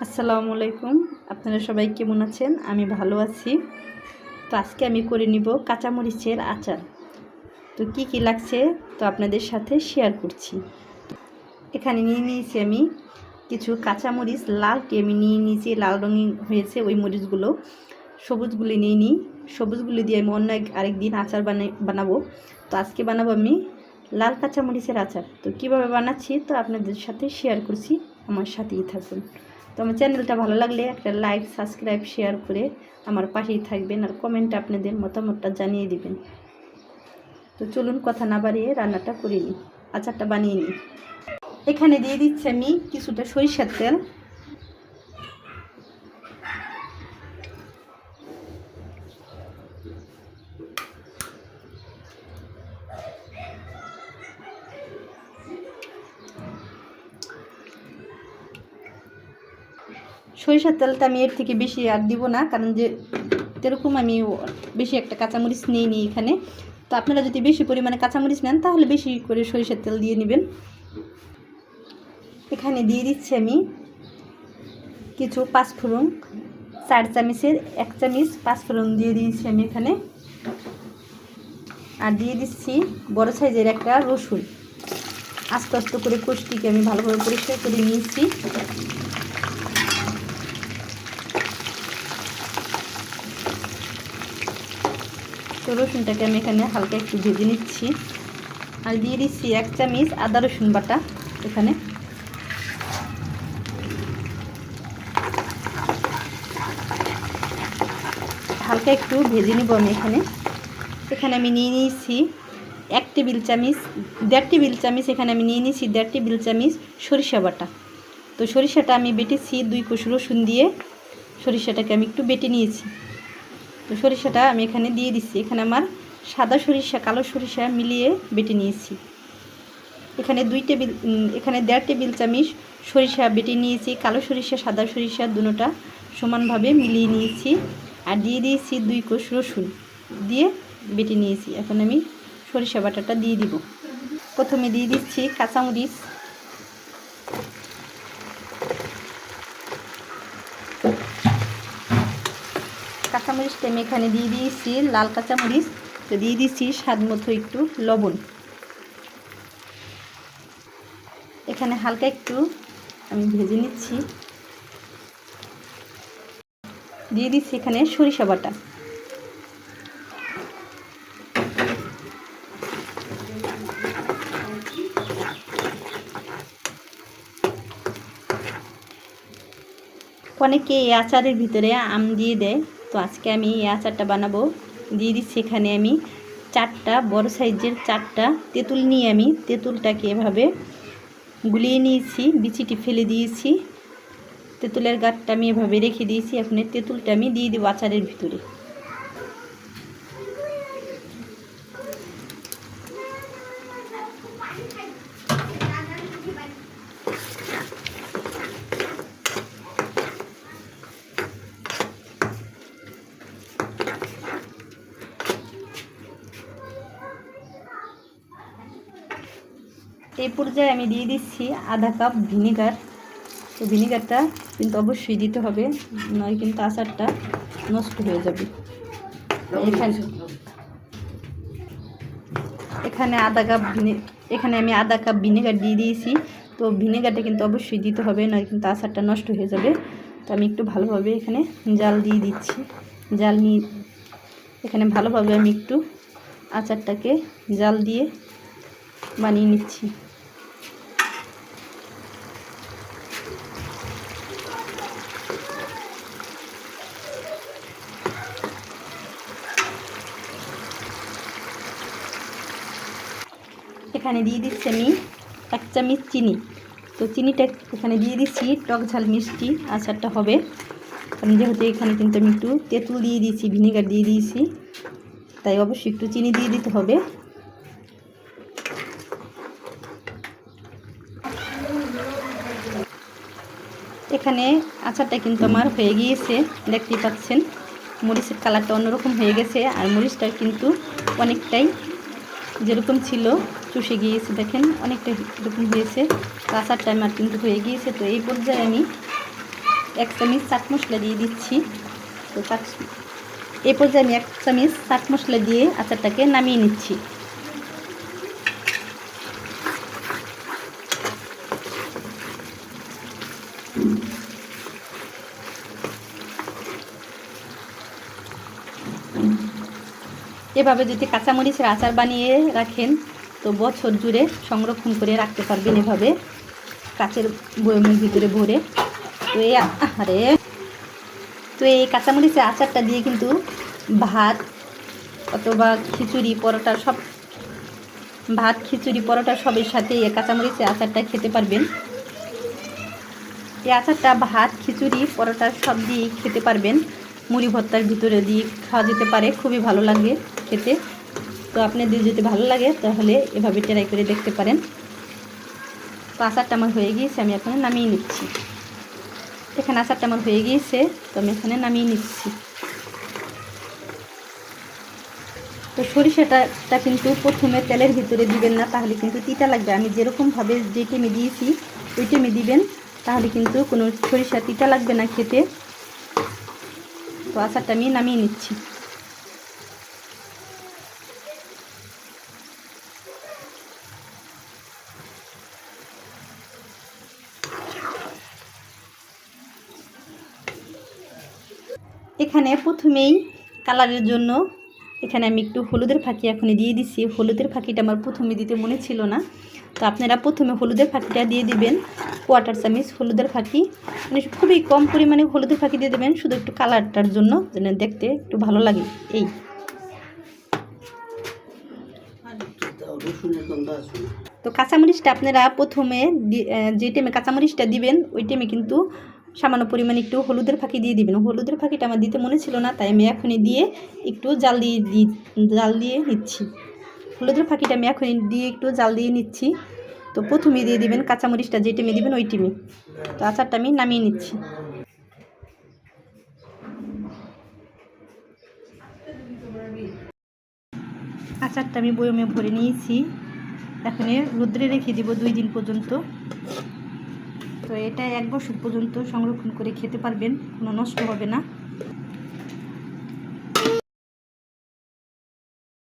আসসালামু আলাইকুম। আপনারা সবাই কেমন আছেন? আমি ভালো আছি। তো আজকে আমি করে নিব কাঁচামরিচের আচার। তো কি কি লাগছে? তো আপনাদের সাথে শেয়ার করছি। এখানে নিয়ে নিয়েছি আমি কিছু কাঁচামরিচ। লালটি আমি নিয়ে নিয়েছি, লাল রঙিন হয়েছে ওই মরিচগুলো। সবুজগুলি নিয়ে নিই। সবুজগুলি দিয়ে আমি অন্য এক- আরেকদিন আচার বানাই বানাবো। তো আজকে বানাবো আমি লাল কাঁচামরিচের আচার। তো কীভাবে বানাচ্ছি? তো আপনাদের সাথে শেয়ার করছি। আমার সাথেই থাকুন। আমার চ্যানেলটা ভালো লাগলে একটা লাইক, সাবস্ক্রাইব শেয়ার করে আমার পাশেই থাকবেন আর কমেন্টে আপনাদের মতামতটা জানিয়ে দিবেন। তো চলুন কথা না বাড়িয়ে রান্নাটা করে নিই। আচারটা বানিয়ে নিই। এখানে দিয়ে দিচ্ছি আমি কিছুটা সরিষার তেল। সরিষার তেলটা আমি এর থেকে বেশি আর দিব না, কারণ যে এরকম আমি বেশি একটা কাঁচামরিচ নিই নি এখানে। তো আপনারা যদি বেশি পরিমাণে কাঁচামরিচ নেন, তাহলে বেশি করে সরিষার তেল দিয়ে নেবেন। এখানে দিয়ে দিচ্ছি আমি কিছু পাঁচফোড়ন, চার চামিচের এক চামচ পাঁচফোড়ন দিয়ে দিয়েছি আমি এখানে। আর দিয়ে দিচ্ছি বড় সাইজের একটা রসুন। আস্তে আস্তে করে কোষ্টিকে আমি ভালোভাবে পরিষ্কার করে নিয়েছি। তো রসুনটাকে আমি এখানে হালকা একটু ভেজে নিচ্ছি। আর দিয়ে দিচ্ছি এক চামিচ আদা রসুন বাটা এখানে। হালকা একটু ভেজে নিব আমি এখানে। এখানে আমি নিয়ে নিয়েছি এক টেবিল চামিচ, দেড় টেবিল চামিচ এখানে আমি নিয়ে নিয়েছি দেড় টেবিল চামিচ সরিষা বাটা। তো সরিষাটা আমি বেটেছি দুই কোষ রসুন দিয়ে। সরিষাটাকে আমি একটু বেটে নিয়েছি। তো সরিষাটা আমি এখানে দিয়ে দিচ্ছি। এখানে আমার সাদা সরিষা, কালো সরিষা মিলিয়ে বেটে নিয়েছি। এখানে দুই টেবিল এখানে দেড় টেবিল চামচ সরিষা বেটে নিয়েছি। কালো সরিষা, সাদা সরিষা দুটোটা সমানভাবে মিলিয়ে নিয়েছি। আর দিয়ে দিয়েছি দুই কোষ রসুন দিয়ে বেটে নিয়েছি। এখন আমি সরিষা বাটাটা দিয়ে দিব। প্রথমে দিয়ে দিচ্ছি কাঁচামরিচ। কাঁচামরিচটা আমি এখানে দিয়ে দিয়েছি, লাল কাঁচামরিচ। তো দিয়ে দিচ্ছি স্বাদ মতো একটু লবণ। এখানে হালকা একটু আমি ভেজে নিচ্ছি। দিয়ে দিচ্ছি এখানে সরিষা বাটা। অনেকে এই আচারের ভিতরে আম দিয়ে দেয়। তো আজকে আমি এই আচারটা বানাবো। দিয়ে দিচ্ছি এখানে আমি চারটা, বড় সাইজের চারটা তেঁতুল নিয়ে আমি তেঁতুলটাকে এভাবে গুলিয়ে নিয়েছি, বিচিটি ফেলে দিয়েছি। তেঁতুলের গাঠটা আমি এভাবে রেখে দিয়েছি, এখন তেঁতুলটা আমি দিয়ে দেবো আচারের ভিতরে। এই পর্যায়ে আমি দিয়ে দিচ্ছি আধা কাপ ভিনেগার। তো ভিনেগারটা কিন্তু অবশ্যই দিতে হবে, নয় কিন্তু আচারটা নষ্ট হয়ে যাবে। এখানে এখানে আধা কাপ এখানে আমি আধা কাপ ভিনেগার দিয়ে দিয়েছি। তো ভিনেগারটা কিন্তু অবশ্যই দিতে হবে, নয় কিন্তু আচারটা নষ্ট হয়ে যাবে। তো আমি একটু ভালোভাবে এখানে জাল দিয়ে দিচ্ছি। জাল নিয়ে এখানে ভালোভাবে আমি একটু আচারটাকে জাল দিয়ে বানিয়ে নিচ্ছি। এখানে দিয়ে দিচ্ছি আমি এক চামচ চিনি। তো চিনিটা এখানে দিয়ে দিচ্ছি, টক ঝাল মিষ্টি আচারটা হবে। কারণ যেহেতু এখানে কিন্তু আমি একটু তেঁতুল দিয়ে দিয়েছি, ভিনেগার দিয়ে দিয়েছি, তাই অবশ্যই একটু চিনি দিয়ে দিতে হবে। এখানে আচারটা কিন্তু আমার হয়ে গিয়েছে, দেখতেই পাচ্ছেন। মরিচের কালারটা অন্যরকম হয়ে গেছে, আর মরিচটা কিন্তু অনেকটাই যেরকম ছিল, চুষে গিয়েছে, দেখেন, অনেকটা এরকম হয়েছে। তো আচারটা আমার কিন্তু হয়ে গিয়েছে, তো এই পর্যায়ে আমি এক চামচ চাট মশলা দিয়ে দিচ্ছি। তো চাট, এই পর্যায়ে আমি এক চামচ চাট মশলা দিয়ে আচারটাকে নামিয়ে নিচ্ছি। এভাবে যদি কাঁচামরিচের আচার বানিয়ে রাখেন, তো বছর জুড়ে সংরক্ষণ করে রাখতে পারবেন এভাবে কাঁচের বয়মের ভিতরে ভরে। তো এই আরে তো এই কাঁচামরিচের আচারটা দিয়ে কিন্তু ভাত অথবা খিচুড়ি, পরোটা সব, ভাত, খিচুড়ি, পরোটা সবের সাথে এই কাঁচামরিচের আচারটা খেতে পারবেন। এই আচারটা ভাত, খিচুড়ি, পরোটা সব দিয়ে খেতে পারবেন। মুড়ি ভর্তার ভিতরে দিয়ে খাওয়া যেতে পারে, খুবই ভালো লাগে খেতে। তো আপনাদের যদি ভালো লাগে, তাহলে এভাবে ট্রাই করে দেখতে পারেন। তো আচারটা আমার হয়ে গিয়েছে, আমি এখানে নামিয়ে নিচ্ছি। এখানে আচারটা আমার হয়ে গিয়েছে, তো আমি এখানে নামিয়ে নিচ্ছি। তো সরিষাটা কিন্তু প্রথমে তেলের ভিতরে দিবেন না, তাহলে কিন্তু তিতা লাগবে। আমি যেরকমভাবে যে টেমে দিয়েছি, ওই টেমে দিবেন, তাহলে কিন্তু কোনো সরিষা তিতা লাগবে না খেতে। তো আচারটা আমি নামিয়ে নিচ্ছি এখানে প্রথমেই কালারের জন্য এখানে আমি একটু হলুদের ফাঁকি এখনই দিয়ে দিচ্ছি হলুদের ফাঁকিটা আমার প্রথমে দিতে মনে ছিল না। তো আপনারা প্রথমে হলুদের ফাঁকিটা দিয়ে দিবেন। কোয়াটার চামিচ, হলুদের ফাঁকি। মানে খুবই কম পরিমাণে হলুদের ফাঁকি দিয়ে দেবেন, শুধু একটু কালারটার জন্য, যেন দেখতে একটু ভালো লাগে। এই। তো কাঁচামরিচটা আপনারা প্রথমে যে টাইমে কাঁচামরিচটা দিবেন, ওই টাইমে কিন্তু সামান্য পরিমাণে একটু হলুদের ফাঁকি দিয়ে দিবেন। হলুদের ফাঁকিটা আমার দিতে মনে ছিল না, তাই আমি এখনই দিয়ে একটু জাল দিয়ে দিই জাল দিয়ে নিচ্ছি। হলুদের ফাঁকিটা আমি এখনই দিয়ে একটু জাল দিয়ে নিচ্ছি। তো প্রথমে দিয়ে দিবেন কাঁচামরিচটা, যে টেমে দিবেন ওই টেমে। তো আচারটা আমি নামিয়ে নিচ্ছি। আচারটা আমি বয়মে ভরে নিয়েছি। এখন রোদ্রে রেখে দিব দুই দিন পর্যন্ত। তো এটা এক বছর পর্যন্ত সংরক্ষণ করে খেতে পারবেন কোনো নষ্ট হবে না।